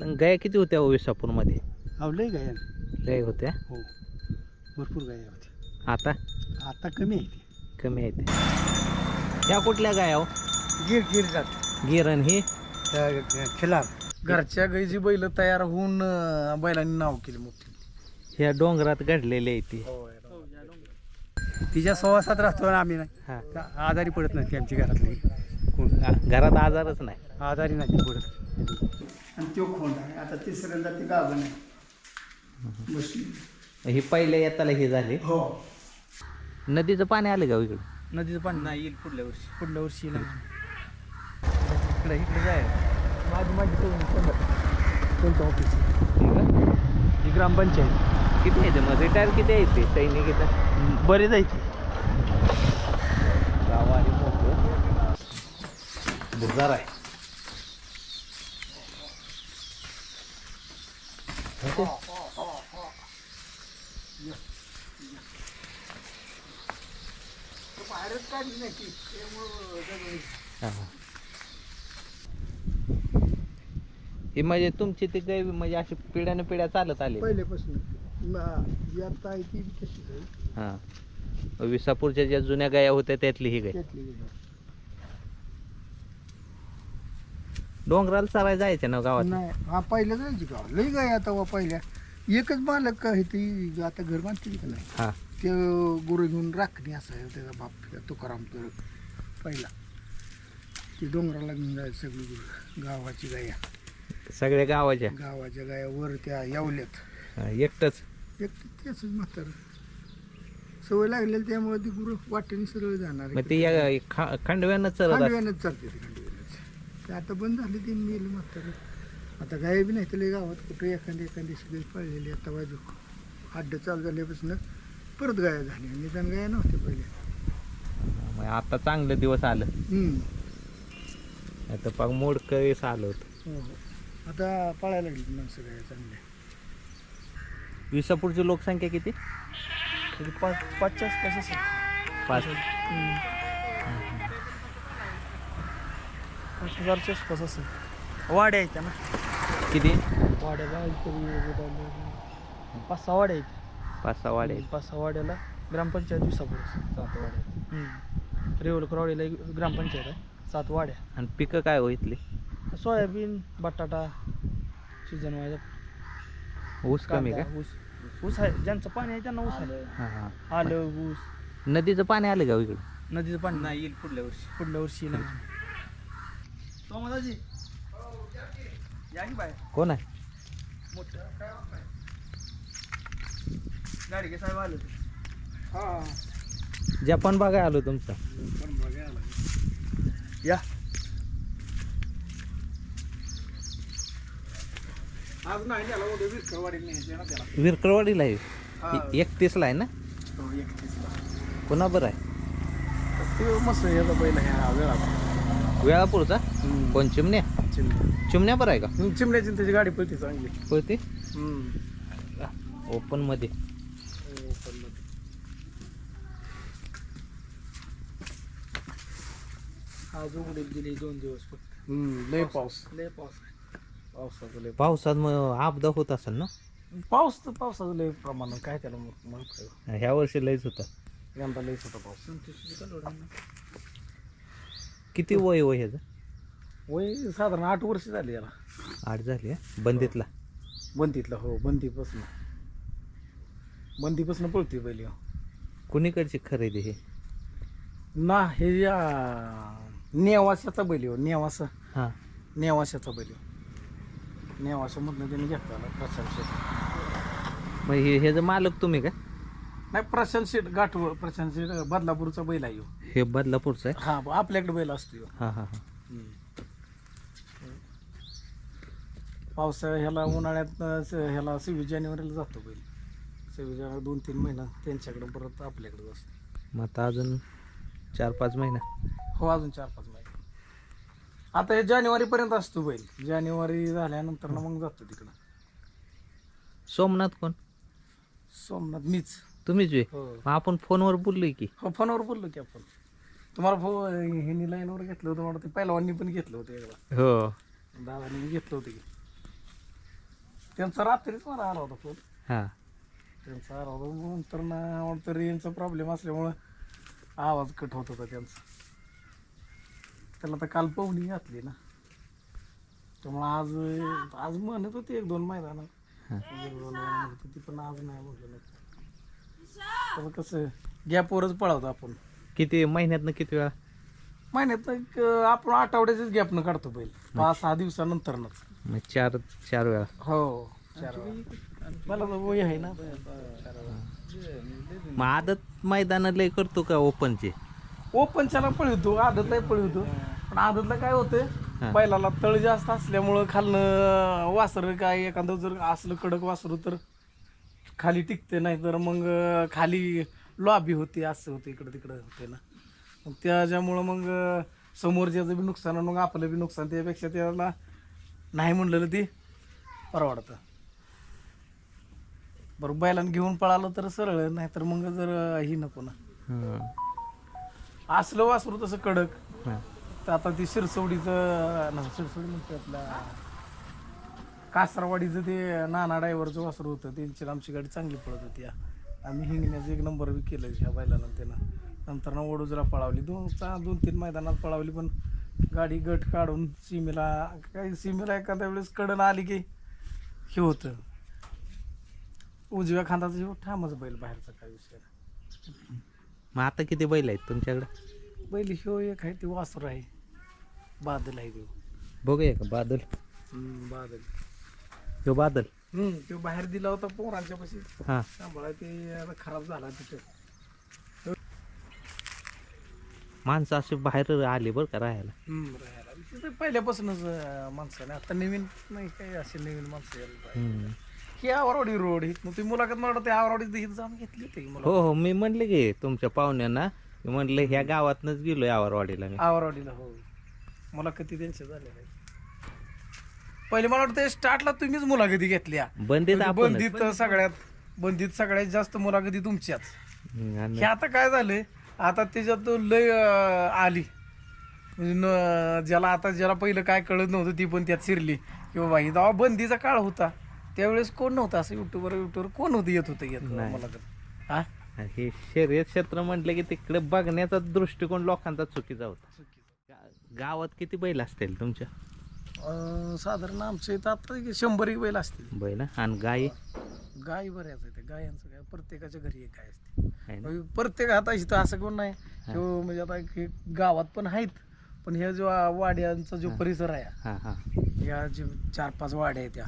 गाया किती होत्या हो विसापूरमध्ये? अहो लय गाय. लय होत्या? हो. भरपूर गाय होती आता? आता कमी आहे ती कमी आहेत. त्या कुठल्या गाया हो? गिर गिर जात. गिरण ही? खिलार. घरच्या गाईची बैल तयार होऊन अं, बैलांनी नाव केली मोठी. ह्या डोंगरात घडलेली आहे ती. तिच्या सहवासात राहतो ना आम्ही नाही हा. का- आजारी पडत नाही ती आमची घरातली. कोण घरात आजारच नाही. आजारी नाही ती पडत. आणि तो खोंड आहे. आता तिसऱ्यांदा ती गाभण आहे. बसली. ही पहिल्या येताला ही झाली? हो. नदीचं पाणी आलं का हो इकडं? नदीचं पाणी नाही येईल पुढल्या वर्षी. पुढल्या वर्षी येईल इकडे इकडे जाय. माझी माझी कोणतं? ऑफिस ही ग्रामपंचायत. किती येते मग? रिटायर किती येते सैनिक इथं? बरे जायचे गाव आणि मोठं. बुजार आहे. हा. ही म्हणजे तुमची ती गाय म्हणजे अशी पिढ्याने पिढ्या चालत आली पहिल्यापासून. आता आहे ती तशीच आहे. हा. विसापूरच्या ज्या जुन्या गाया होत्या त्यातली ही गाय त्यातली गाय. डोंगराला चालायला जायचं ना गावात? नाही हा पहिल्या जायची गाव लई गाय आता वा पहिल्या. एकच मालक का आहे ती आता घर बांधते का नाही. हा. ते गुरु घेऊन राखणी असं आहे त्याचा बाप तुकाराम तर पहिला. ती डोंगराला घेऊन जायचं सगळी गुरु. गावाची गाया. सगळ्या गावाच्या? गावाच्या गाया वर त्या यावल्यात. हा, एकटंच? एक तेच म्हातार. सवय लागलेली त्यामुळे ती गुरु वाटेने सरळ जाणार मग ते या खा- खांडव्यानं खांडव्यानंच चालते ते ते आता बंद झाले ते मेल म्हातार आता गाय बी नाही तर गावात कुठं एखादी एखादी गाय पळलेली आता बाजू. अड्डे चालू झाल्यापासून परत गाया झाल्या. निदान गाया नव्हत्या पहिले मग आता चांगलं दिवस आलं. हम्म. आता पाग मोड कळीस आलं होतं. हो हो. आता पळायला लागली माणसं गाया चांगल्या. विसापूरची लोकसंख्या किती? तरी पाच पाचच्या आसपास असेल पाच पाच हजारच्या आसपास असेल? वाड्या आहेत ना. किती? वाड्याला तरी पाच सहा वाड्या आहेत. पाच सहा वाडे पाच सहा वाड्याला ग्रामपंचायत विसापूर सात वाड्या रेवलकरवाडीला एक ग्रामपंचायत आहे. सात वाड्या. आणि पिकं काय हो इथली? सोयाबीन बटाटा सीजन वाईज ऊस कमी का? ऊस. ऊस आहे. ज्यांचं पाणी आहे त्यांना ऊस आहे. हा हा. आलं ऊस. नदीचं पाणी आलं का हो इकडं? नदीचं पाणी. नाही येईल पुढल्या वर्षी. पुढल्या वर्षी येईल. सोमदाजी या की बाय कोण आहे? गाडी साहेब आले होते. हा. जपान बघाय आलो तुमचा. पण बघायला या. आज नाही त्याला उद्या विरकरवाडी न्यायचे ना त्याला. विरकरवाडीला आहे? हा. इ- एकतीसला आहे ना? हो, एकतीसला. पुन्हा बरं आहे? ते मस्त याचा पहिला ह्या वेळा वेळापूरचा कोण चिमण्या? चिमण्या. बरं आहे का? चिमण्याची त्याची गाडी पळते चांगली. पळते? ओपनमध्ये. आज उघडील दिली दोन दिवस फक्त. लय पाऊस. लय पाऊस आहे. पावसाचं लय पावसात मग आपदा होत असेल ना? पाऊस तर पावसाचं लय प्रमाण आहे. काय त्याला मग म्हणत ह्या वर्षी लयच होता. यंदा लयच होता पाऊस. किती वय वय ह्याचं? वय साधारण आठ वर्ष झाली याला. आठ झाली हा? बंदीतला? बंदीतला हो बंदीपासून. बंदीपासून पळतोय पहिली कुणीकडची खरेदी हे? ना हे या नेवाशाचा बैल हो नेवासा. हा. नेवाशाचा बैल. नेवाशामधनं त्याने घेतला प्रशांत शेट मग हे ह्याचं मालक तुम्ही का? नाही प्रशांत शेट गाठवळ प्रशांत शेट बदलापूरचा बैल आहे ह्यो. हे बदलापूरचं आहे? हा आपल्याकडे बैल असतो ह्यो. हा हा हा. पावसाळ्या ह्याला उन्हाळ्यात अं, स- ह्याला सव्वीस जानेवारीला जातो बैल. सव्वीस जानेवारी दोन तीन महिना त्यांच्याकडे परत आपल्याकडे असतो मग आता अजून चार पाच महिना. हो अजून चार पाच महिने. आता हे जानेवारी पर्यंत असतो बैल. जानेवारी झाल्यानंतर ना मग जातो तिकडं. सोमनाथ कोण? सोमनाथ मीच. तुम्हीच वे हो. मग आपण फोनवर बोललोय की. हो फोनवर बोललो की आपण. तुम्हाला फो ह्यांनी लाईनवर घेतलं होतं मला ते पहिलवानी पण घेतलं होतं एकदा. हो. दादानी घेतलं होतं की. त्यांचा रात्रीच मला आला होता फोन. हा. त्यांचा आला होता नंतर ना वाटतं रेंजचा प्रॉब्लेम असल्यामुळं आवाज कट होत होता त्यांचा. त्याला तर काल पवनी घातली ना. त्यामुळे आज आज म्हणत होती एक दोन मैदानात. एक दोन म्हणत होती पण आज नाही नाही तर कसं गॅपवरच पळवतो आपण. किती महिन्यातनं किती वेळा? महिन्यात एक आपण आठवड्याचेच गॅपनं काढतो बैल. पाच सहा दिवसानंतरनच. मग चार चार वेळा. हो चार वेळा. मला तर वय आहे ना. मग आदत मैदान लय करतो का ओपनचे? ओपनच्याला पळवतो आदतला पळवतो पण आदतला काय होतं. बैलाला तळ जास्त असल्यामुळं खालनं वासर काय एखादं जर असलं कडक वासरू तर खाली टिकते नाही तर मग खाली लॉबी होते असं होते इकडं तिकडं होते ना मग त्याच्यामुळं मग समोरच्याचं बी नुकसान आणि मग आपलं बी नुकसान त्यापेक्षा त्याला नाही म्हणलेलं ते परवडतं बरं बैलांना घेऊन पळालं तर सरळ नाही तर मग जर ही नको ना. असलं वासरू तसं कडक. तर आता ती शिरसवडीचं ना शिरसवडी म्हणते आपल्या कासरवाडीचं ते नाना ड्रायव्हरचं वासरू होतं त्यांची आमची गाडी चांगली पळत होती आम्ही हिंगण्याचं एक नंबर बी केलं ह्या बैलानं त्यानं. नंतर ना वडोजरा पळावली. दोन चा दोन तीन मैदानात पळावली पण गाडी गट काढून सीमेला काही सीमेला एखाद्या वेळेस कडन आली की हे होतं. उजव्या खांदाचं जेव्हा ठामच बैल बाहेरचा काय विषय नाही. मग आता किती बैल आहेत तुमच्याकडे? बैल ह्यो एक आहे ते वासरू आहे. बादल आहे तो बघूया का बादल? हम्म, बादल. ह्यो बादल. हम्म तो बाहेर दिला होता पोरांच्या पाशी. हा. सांभाळा ते आता खराब झाला तिथे. माणसं असे बाहेर आले बरं का राहायला? राहायला. तिथे पहिल्यापासूनच अं, माणसाने आता नवीन नाही काही असे नवीन माणसं यायला पाहिजे. हं. ही आवरावडी रोड हित ती मुलाखत मला वाटतं आवरावडी हित जाऊन घेतली होती हो हो मी म्हणले की तुमच्या पाहुण्यांना मी म्हणलं ह्या गावातनच गेलोय आवारवाडीला मी. आवरावडीला हो. मुलाखती त्यांच्या झालेल्या आहेत. पहिले मला वाटतं स्टार्टला तुम्हीच मुलाखती घेतल्या. बंदीत आपण बंदीत सगळ्यात बंदीत सगळ्यात जास्त मुलाखती तुमच्याच. हे आता काय झालंय? आता त्याच्यात लय अं, आली. म्हणजे न- ज्याला आता ज्याला पहिलं काय कळत नव्हतं ती पण त्यात शिरली. की बाबा ही जेव्हा बंदीचा काळ होता त्यावेळेस कोण नव्हतं? असं युट्यूबर युट्यूबर कोण होतं? येत होतं येत नाही. मला हा? हे शर्यत क्षेत्र म्हटलं की तिकडे बघण्याचा दृष्टिकोन लोकांचा चुकीचा होता. गा- गावात किती बैल असतील तुमच्या? अं, साधारण आमच्या इथं आता शंभर एक बैल असतील. बैल? आणि गाई? गाय बऱ्याच आहेत. गायांचं काय? प्रत्येकाच्या घरी एक गाय असते. आहे ना? म्हणजे प्रत्येक आता इथं असं कोण नाही. किंवा म्हणजे आता हे गावात पण आहेत. पण ह्या जो वाड्यांचा जो परिसर आहे हा हा. या जे चार पाच वाड्या आहेत त्या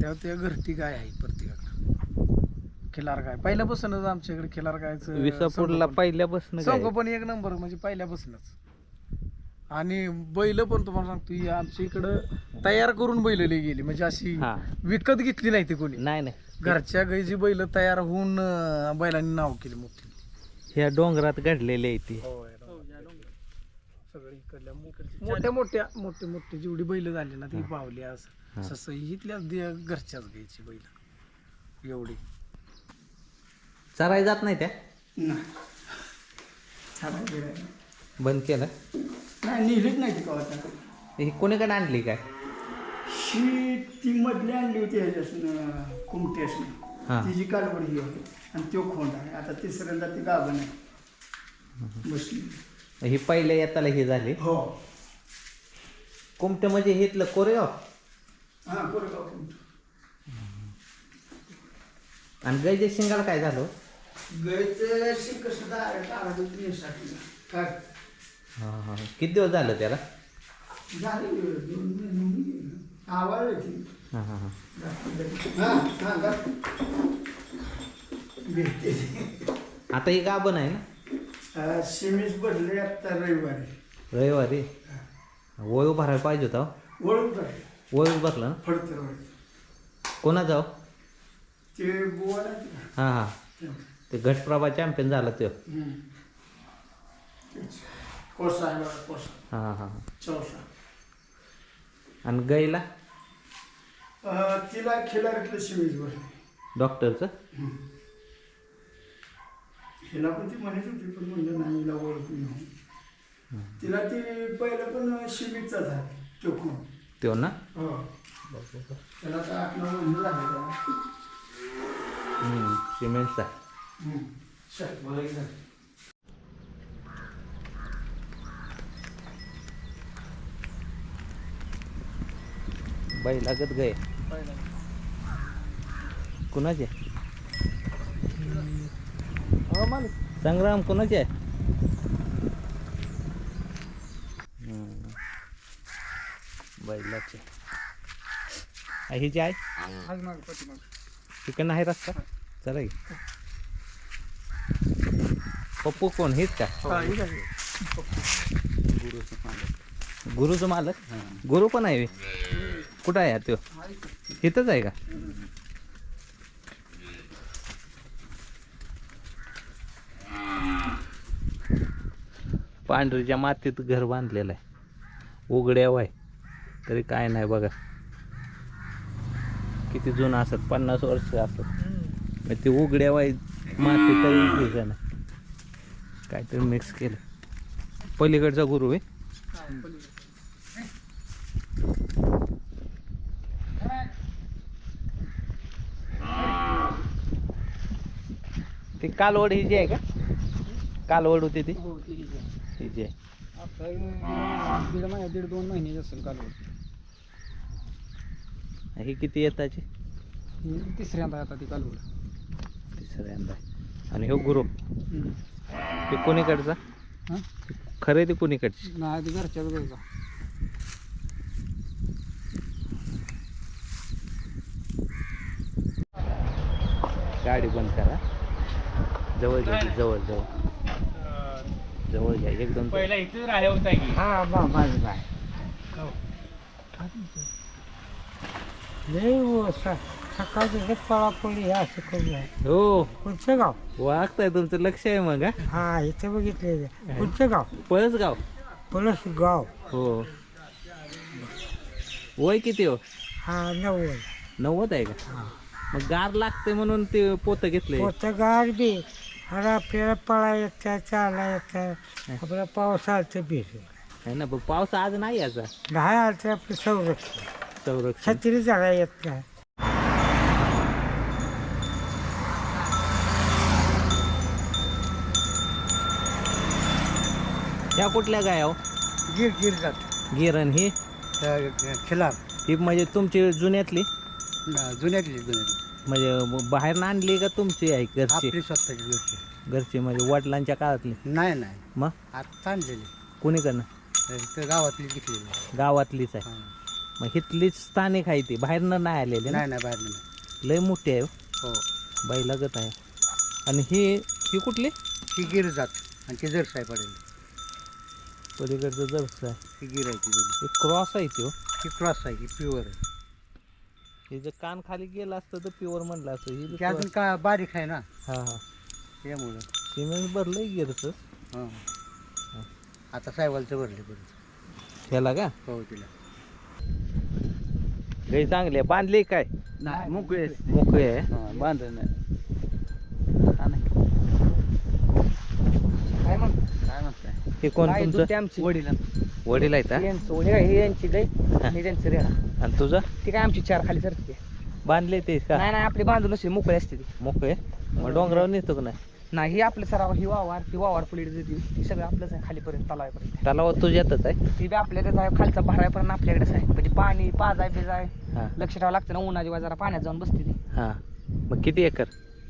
त्या त्या घरटी गाय आहे प्रत्येकाकडे. खिलार गाय. पहिल्यापासूनच आमच्याकडे खिलार गायचं विसापूरला पहिल्यापासून गाय. पण एक नंबर म्हणजे पहिल्यापासूनच. आणि बैल पण तुम्हाला सांगतो ही आमच्या इकडं तयार करून बैल लई गेली. म्हणजे अशी हा. विकत घेतली नाही ती कोणी. नाही नाही. घरच्या गाईची बैल तयार होऊन अं, बैलांनी नाव केली मोठी. ह्या डोंगरात घडलेली आहे ती. सगळी इकडल्या मोठ्या मोठ्या मोठे मोठे जेवढी बैल झाली ना ती पावली हा. असं सस इथल्या दे- घरच्याच गायची बैल. एवढी. चराय जात नाही त्या. बंद केलं? नाही नेलीच नाही ती कवा ही कोणीकडे आणली काय? ही ती मधली आणली होती ह्याच्यासनं हा. कुमट्यासनं तिची कालवड ही होती. आणि तो खोंड आहे. आता तिसऱ्यांदा ती गाभण आहे. बसली. ही पहिल्या येताला ही झाली? हो. कोमट म्हणजे हेतलं कोरेगाव? हा कोरेगाव कुमट आणि गैजे शिंगाला काय झालं? गैचं शिक सुद्धा आरोग्यासाठी काय? हा हा. किती दिवस झालं त्याला? झाली दोन महिने होऊन गेले. आवडली ती हा हा हा. हा हा गा. भेटते. आता ही गाभण आहे? ना शिमीस भरले आता रविवारी. रविवारी? वय भरायला पाहिजे होता हो. ओळख झाली वय भरलं ना? फडतर कोणा जाऊ ते? हा हा. ते घटप्रभा चॅम्पियन झाला तो. कोसा आहे बघा कोसा हा हा हा. चौसा. आणि गाईला? अं, तिला खिलारीतलं शिमीस भरले. डॉक्टरचं? हिला पण ती म्हणत होती पण म्हणलं नाही हिला ओळख नाही तिला ती पहिलं पण शिमीचा झाला तो खून. तो ना? हो. त्याला आता आठ नऊ महिने झाले त्याला. हम्म, सिमेंटचा. हम्म. चल, बरं बाई लागत गय. कुणाचे? हो मालक संग्राम कुणाचे? आहे. बैलाचे ही जी आहे आज माग पाठीमाग तिकडनं आहे रस्ता? चला की. पप्पू कोण? हेच का? हा, हे. काय? गुरुचं मालक. गुरु पण आहे. कुठं आहे तो? इथंच आहे का? पांढरीच्या मातीत घर बांधलेलं आहे. उघड्या वाय तरी काय नाही बघा. किती जुनं असत पन्नास वर्ष असत. मग ते उघड्या वाय माती तरी नाही काहीतरी मिक्स केलं. पलीकडचा गुरु आहे? ती कालवड ही जी आहे का? कालवड होती ती? हो, ते हे आहे. ही जी आहे. आता दीड महिने दीड दोन महिन्याची असेल कालवड. ही किती येताची? ही तिसऱ्यांदा आता ती कालवड. तिसऱ्यांदा आहे. आणि हो गुरु? हम्म. ते कोणीकडचा? हा? खरेदी कोणीकडची? नाही ती घरच्याच घरचा. गाडी बंद करा. जवळ घ्या की, जवळ जवळ. जवळ घ्या एकदम जवळ. इथेच राहिला होता की. हा बा माझी बाय हो, स- सकाळचं हे पळापळी हे असं करून. आहे हो. कोणचं गाव? वागताय तुमचं लक्ष आहे मग हा? हा इथं बघितले कोणचं गाव? पळस गाव पळस गाव. हो. वय किती हो? हा नव्वद. नव्वद आहे का? हा. मग गार लागते म्हणून ते पोतं घेतलंय. होतं गार बी. अरे आपल्याला पळा येतं चाला येतं आपल्या पावसाळचं बी है ना बघ पाऊस आज नाही याचा. नाही आलं तर आपलं संरक्षण. संरक्षण. छत्री जागा येत नाही ह्या कुठल्या गाय हो? गिर गिर जात. गिरण ही? खिलार. ही म्हणजे तुमची जुन्यातली? जुन्यातली जुन्यातली. म्हणजे बाहेर आणली का तुमची आहे घरची? आपली स्वतःची गोष्ट घरची म्हणजे वडिलांच्या काळातली? नाही नाही. मग? आता आणलेली कोणीकडनं? इथं गावातली विकलेली गावातलीच आहे. मग हिथलीच स्थानिक आहे ती. बाहेरनं नाही आलेली ना? नाही नाही बाहेर नाही. लय मोठी आहे हो. हो. बैलागत आहे. आणि ही ही कुठली? ही गिर जात आणि ती जरसाय पडेल. पलीकडचं जर्स आहे ही गिर आहे ती दोन्ही क्रॉस आहे ती हो. ही क्रॉस आहे ही प्युअर आहे. हे जर कान खाली गेलं असतं तर प्युअर म्हणलं असतं. ही ती अजून का बारीक आहे ना? हा हा. त्यामुळं. सिमेंट भरलंय गिरचं हां. आता सायवालचं भरले परत ह्याला का? हो तिला. गाई चांगली. आहे बांधली काय? नाही मोकळे मोकळी आहे. बांधलं नाही. काय मग? काय म्हणताय? हे कोण तुमचं? आमची. वडील वडील आहेत हा? यांचं हे गाय हे त्यांचं रेडा. आणि तुझं? ती काय आमची चार खाली सरते बांधले ते का? नाही नाही आपली बांधून असे मोकळे असते ती. मोकळे मग डोंगरावर नेतो का नाही? नाही ही आपलं सराव ही वावर ती वावर पलीकडे जाते ती सगळं आपलंच आहे खालीपर्यंत तलावापर्यंत. तलावात तुझ्यातच आहे? ती बी आपल्याकडेच आहे खालचा भरायपर्यंत आपल्याकडेच आहे. म्हणजे पाणी पाजाय बिजाय हा. लक्ष ठेवावं लागतं ना उन्हाची जरा पाण्यात जाऊन बसते ती. हा. मग किती एकर?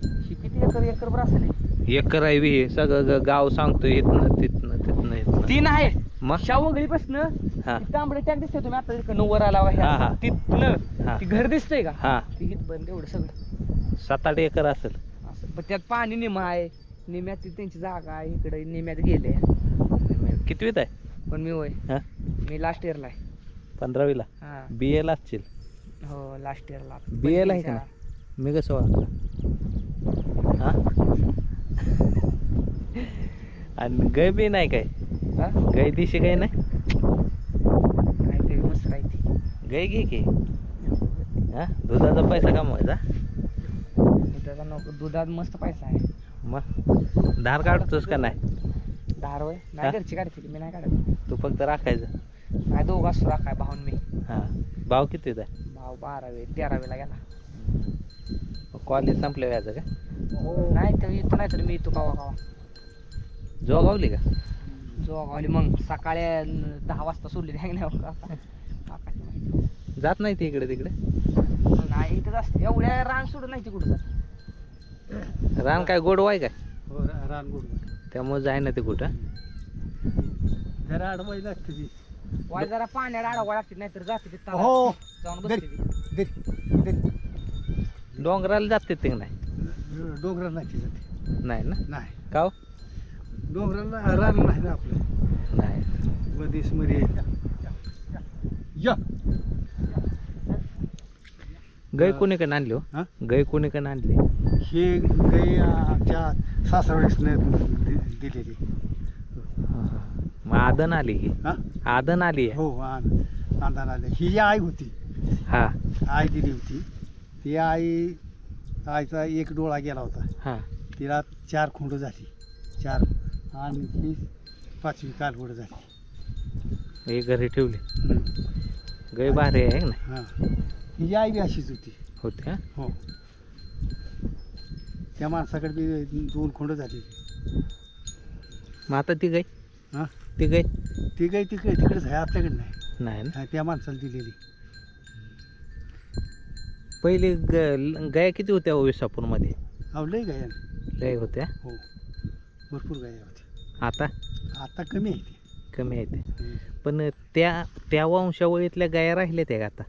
ही किती एकर एकर बरं असेल ही? एकर आहे हे. सगळं ग- गाव सांगतोय इथनं तिथनं तिथनं इथनं. तीन आहे. मग? शावगळीपासून हा. तांबडे टॅग दिसतोय तुम्ही आता इकडं नवर आला हा, हा. तिथनं हा. ती घर दिसतंय का? हा. ती हित बंद एवढं सगळं. सात आठ एकर असेल. असं. पण त्यात पाणी निम आहे. निम्यात ती त्यांची जागा आहे. इकडे निम्यात गेले. कितवीत आहे? पण मी होय. हा. मी लास्ट इयरला आहे. पंधरावीला. हा. बी एला असशील. हो लास्ट इयरला BA ला आहे का मी कसं ओळखलं? हा? आणि गाय बी नाही काय? गाय दिशी काही नाही? मस्त काय ती गाय घे की. हा? दुधाचा पैसा कमवायचा? त्याचा नको दुधात मस्त पैसा आहे. मग? धार काढतोस का नाही? दहा होय? हा? नाही घरची काढते ती, मी नाही काढत. तू फक्त राखायचं. नाही दोघं असतो काय भाऊन मी. हा. भाव किती आहे भाव भाऊ बारावी तेरावीला गेला. कॉलेज संपल्या व्याज का? नाही तर इथं नाही तर मी इथं कवा कवा जोगावली का? जोगावली मग सकाळी दहा वाजता सोडली आकाशी माहिती. जात नाही ते इकडे तिकडे? नाही इथंच असते. एवढ्या रान सोडून नाही तिकडं जात. रान काय गोड वाय काय? हो रान गोड त्यामुळे जाय ना ते कुठं? जरा अडवायला लागते ती. वाय जरा पाण्यात अडवा लागते नाहीतर जाते ते. हो. जाऊन. बसते डोंगराला जाते ते नाही? डोंगराला नाही जाते. नाही ना? नाही. का हो? डोंगराला रान नाही ना आपलं? नाही. मध्येच मध्ये या. गाय कोणीकडे आणली हो? हा? गाय कोणीकडे आणली? हे गाई आमच्या सासरवाडीसनं दि- दिलेली. मग आदन आली ही? हा? आदन आली हो आंधार आले. ही जी आई होती हा. आई दिली होती ती आई आईचा एक डोळा गेला होता. हा. तिला चार खोंड झाली. चार आणि ही पाचवी कालवड झाली. हे घरी ठेवली? हम्म. गाय भारी आहे ना हा. ही आई बी अशीच होती. होते का? हो. त्या माणसाकडे बी दोन खोंड झाली. मग आता ती गाय? हा? ती गाय? ती काही तिकडे तिकडेच आहे आपल्याकडे नाही. नाही ना? हा, त्या माणसाला दिलेली. पहिली ग- गाय किती होत्या हो विसापूरमध्ये? अहो लय गाय. लय होत्या? हो. भरपूर गाय होती आता? आता कमी आहे ती. कमी आहेत हम्म. पण त्या त्या वंशावळीतल्या गाया राहिल्या त्या का आता?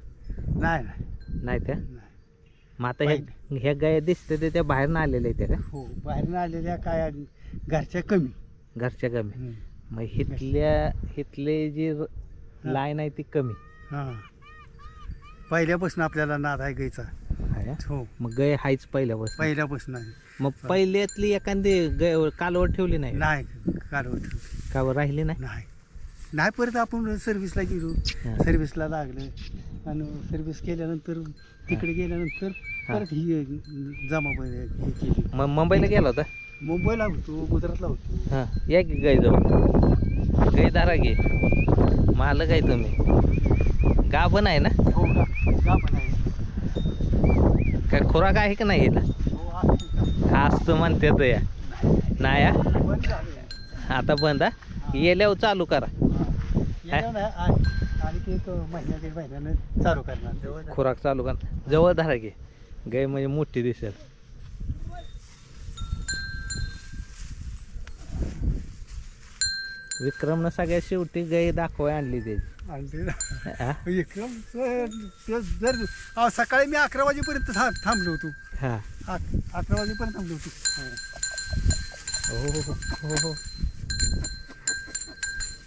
नाही नाही. नाही त्या? नाही. मग आता ह्या ह्या गाया दिसते ते त्या बाहेर आलेल्या आहेत त्या का? हो बाहेरनं आलेल्या काय घरच्या कमी. घरच्या कमी. हम्म. मग हिथल्या हिथले जी लाईन आहे ती कमी. हा. पहिल्यापासून आपल्याला नाद आहे गायचा. हा? हो. मग गाय हायच पहिल्यापासून. पहिल्यापासून आहे. मग पहिल्यातली एखादी कालवड ठेवली नाही? नाही कालवट का बरं राहिली नाही? नाही. नाही परत आपण सर्व्हिसला गेलो. हा. सर्व्हिसला लागलं. आणि सर्व्हिस केल्यानंतर तिकडे गेल्यानंतर. परत ही जमा हे केली. मग मुंबईला गेला होता? मुंबईला होतो गुजरातला होतो. हां. या की गाय जाऊ गाय दारा घे. मालक आहे तुम्ही. गाभण आहे ना? हो का का पण आहे. काय खुराक आहे का नाही याला असं म्हणते तर या. नाही हा? झालं आता बंद हा? येल्यावर चालू करा. आ- ते चालू करणार. खुराक चालू कर. जवळ धरा घे गाय म्हणजे मोठी दिसेल. विक्रमनं सगळ्यात शेवटी गाय दाखवाय आणली त्याची. ते? विक्रम ते जर सकाळी मी अकरा वाजेपर्यंत थांबलो होतो. हा अक- अकरा वाजेपर्यंत थांबलो होतो हो हो हो हो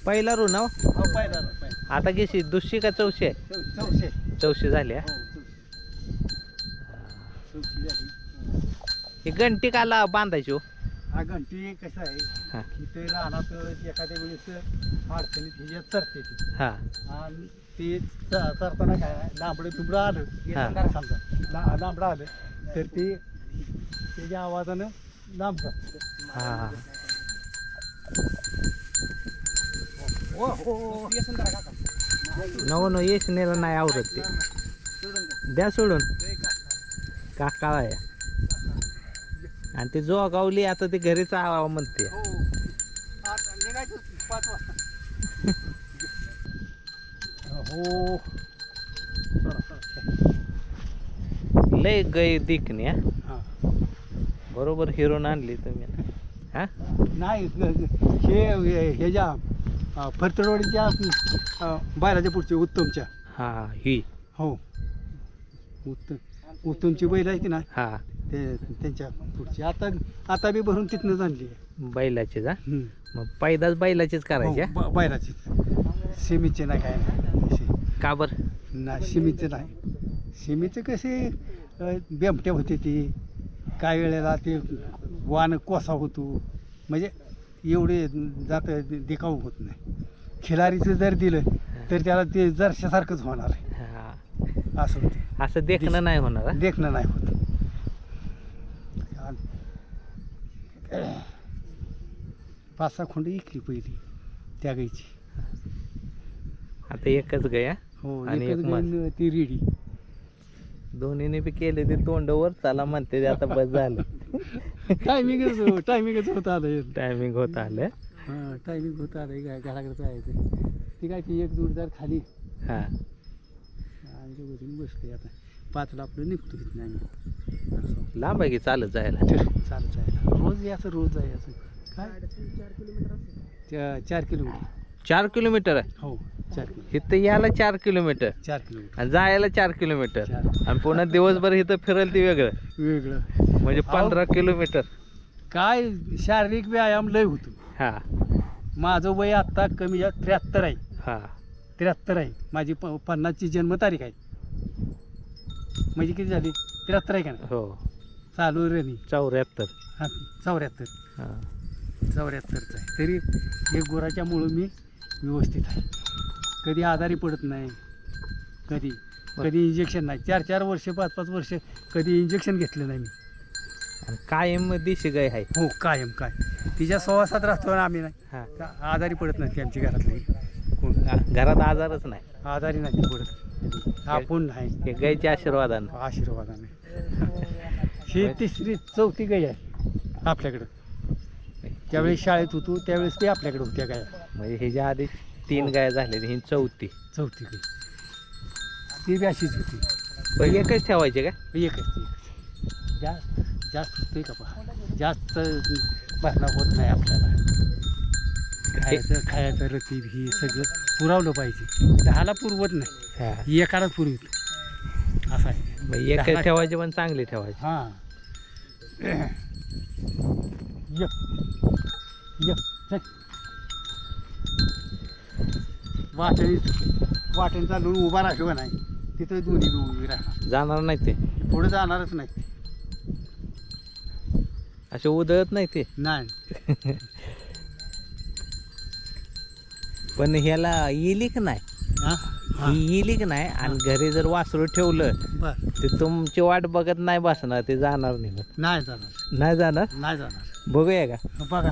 पहिला रू ना हो? हो पाहिला पाहिला. आता किशी दुसरी का चौशी आहे चौशे चौशी झाली हो, हा? चौशे. झाली. ही घंटी काला बांधायची हो हा घंटी कसं हा. आहे की ते रानात एखाद्या वेळेस अडचणीत ह्याच्यात चरते ती हा आणि ते च- चरताना काय लांबडं तुंबडं आलं हा. समजा ला- लांबडं आलं तर ते त्याच्या आवाजानं लांब जात हा. ओ नव न येश नेला नाही आवरत ते. द्या सोडून. काका आहे. आणि ते जो गावली आता ते घरीच आवा म्हणते. हो आता निघायचं पाच वाजता हो. लय गय दिकनी हा. बरोबर हिरोन आणली तुम्ही. हा? नाही हे ह्याच्या फरतडवाडीच्या अं, बायलाच्या पुढच्या उत्तमच्या. हा ही. हो. उत्तम उत्तमची बैल आहे की नाही? हा. ते त्यांच्या पुढची. आता आता बी भरून तिथनंच आणली. बैलाचीच हा? हम्म. मग पैदाच बैलाचीच करायची हो, ब- बैलाची सिमीचे नाही काय नाही. का बर? नाही सिमीचे नाही. सिमीचे कसे बेमट्या होते ती. काय वेळेला ते वान कोसा होतो. म्हणजे एवढे जात देखाव होत नाही. खिलारीचं जर दिलं तर त्याला ते जरशासारखंच होणार आहे. हा. असं होते. असं देखणं नाही होणार हा? देखणं नाही होत. पाच सहा खोंड इकली पहिली त्या गाईची. आता एकच गाय हा? हो आणि एकच एक ती रेडी. दोन्हीने बी केले ते तोंड वर चला म्हणते ते आता बस झालं. टायमिंगच टायमिंगच होत आलं टायमिंग होत आलं हां टायमिंग होत आलं काय घराकडे जायचं ती काय ती एक जोडदार खाली. हा. आणि बसले आता. पाचला आपलं निघतो तिथं आम्ही. असं लांब आहे की चालत जायला? चालत जायला. रोज याचं रोज जायचं काय? त्या- चार किलोमीटर. चार किलोमीटर आहे? हो. चार किलोमीटर इथं यायला चार किलोमीटर. चार किलोमीटर. आणि जायला चार किलोमीटर. चार. आणि पुन्हा दिवसभर इथं फिरेल ते वेगळं. वेगळं. म्हणजे पंधरा किलोमीटर. काय शारीरिक व्यायाम लय होतो. हा. माझं वय आत्ता कमी त्र्याहत्तर आहे. हा. त्र्याहत्तर आहे. माझी प पन्नासची जन्मतारीख आहे. म्हणजे किती झाली? त्र्याहत्तर आहे का नाही? हो. चालू रनिंग चौऱ्याहत्तर. हां चौऱ्याहत्तर. हा. चौऱ्याहत्तरचं आहे. तरी एक गुराच्यामुळं मी व्यवस्थित आहे. कधी आजारी पडत नाही. कधी. कधी इंजेक्शन नाही. चार चार वर्ष पाच पाच वर्ष कधी इंजेक्शन घेतलं नाही मी. आणि कायम दिशी गाय आहे. हो कायम काय तिच्या सहवासात राहतो ना आम्ही नाही. हा. का- आजारी पडत नाही आमची घरातली. कोण? घरात आजारच नाही. आजारी नाही ती पडत. आपण नाही. हे गायच्या आशीर्वादानं. आशीर्वादाने. ही तिसरी चौथी गाय आहे आपल्याकडं. त्यावेळी शाळेत होतो त्यावेळेस ते आपल्याकडे होत्या गाय. म्हणजे ह्याच्या आधी तीन गाय झाले ही चौथी. चौथी गाय. ती बी अशीच होती. पण एकच ठेवायचे का? एकच ती एकच. जास्त जास्त होते का पहा? जास्त भरणा होत नाही आपल्याला. खायचं खायचं रतीब ही सगळं पुरवलं पाहिजे. दहाला पुरवत नाही. हा. एकालाच पुरवत असं आहे. मग एकच ठेवायचे पण चांगले ठेवायचे. हां. ये ये चल वाटणी वाटेन चालून उभा राहतो का नाही? तिथं दोन्ही उभी राहणार जाणार नाही ते. पुढे जाणारच नाही. असे उधळत नाही ते. नाही. पण ह्याला येली का नाही? हां? ही. येली का नाही? आणि घरी जर वासरू ठेवलं बर. ते तुमची वाट बघत नाही बसणार ते जाणार नाही. नाही जाणार. नाही जाणार? नाही जाणार. बघूया का? बघा.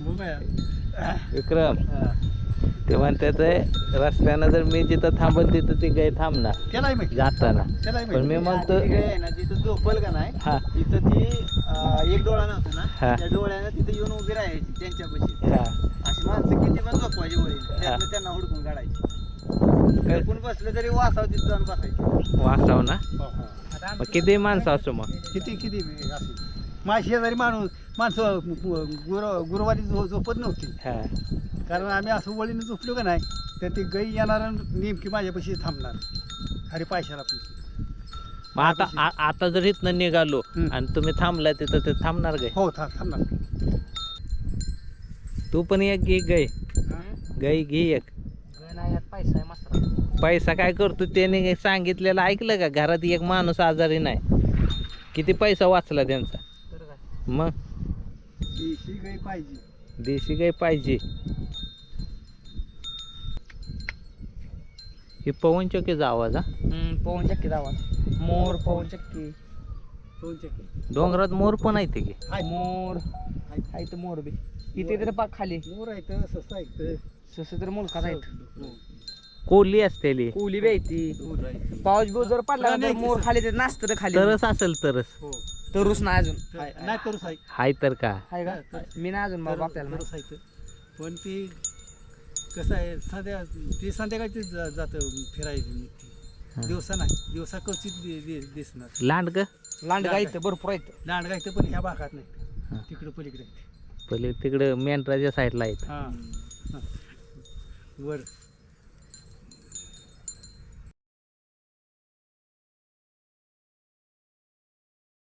बघूया. विक्रम ते म्हणतात रस्त्यानं जर मी जिथं थांबत तिथं ती गाय थांबणार. माहिती. जाताना. पण मी म्हणतो ना जिथं झोपल का नाही हा. तिथं ती अं, एक डोळा नव्हता ना हा. त्या डोळ्यानं तिथं येऊन उभी राहायची त्यांच्यापाशी. हा. अशी माणसं किती पण झोपवायची त्यातनं त्यांना हुडकून काढायची. हुडकून बसलं तरी वासाव तिथं जाऊन बसायची. वासाव ना? हो, हो. मग किती माणसं असो मग? किती किती असेल. माझी शेजारी माणूस माणसं गुर गुरुवारी झो झोपत नव्हती. हा. कारण आम्ही असं वळीने झोपलो का नाही तर ती गाई येणार आणि नेमकी माझ्यापाशी थांबणार. अरे पैशाला पण. मग आता आ- आता जर इथनं निघालो हम्म. आणि तुम्ही थांबलाय तिथं ते थांबणार गाय हो थांब थांबणार. तू पण एक घे गाय गाय घे एक. नाही यात पैसा आहे मस्त. पैसा काय करतो त्याने सांगितलेलं ऐकलं का? घरात एक माणूस आजारी नाही. किती पैसा वाचला त्यांचा? मग? देशी गाई पाहिजे. देशी गाय पाहिजे. हे पवन चक्कीचा आवाज हा? हम्म, पवन चक्की जावा मोर पवन चक्की. दोन चक्की. डोंगरात मोर पण आहे ते की मोर. आहे तर मोर बी. इथे तर पाक खाली. मोर आहे तर सस्ता आहे तर सस तर मुलखात आहेत कोली असतेली कोली बी आहे ती. पाऊस बिऊस जर पडला ना तर मोर खाली ते नाचतं रे खाली तरच असेल तरच हो. तरुस नाही अजून. नाही तरुस आहे. हाय तर का? मी नाही अजून आपल्याला तरुस आहे तर. पण ती कसं आहे सध्या ती संध्याकाळची जा- जातं फिरायची. दिवसा नाही दिवसा क्वचित दि- दि- दिसणार. लांड ग लांड गाय इथं भरपूर आहेत. लांड गायचं पण ह्या भागात हा. नाही तिकडं पलीकडे पहिले तिकडे मेंढराच्या साईडला आहेत. हां. वर.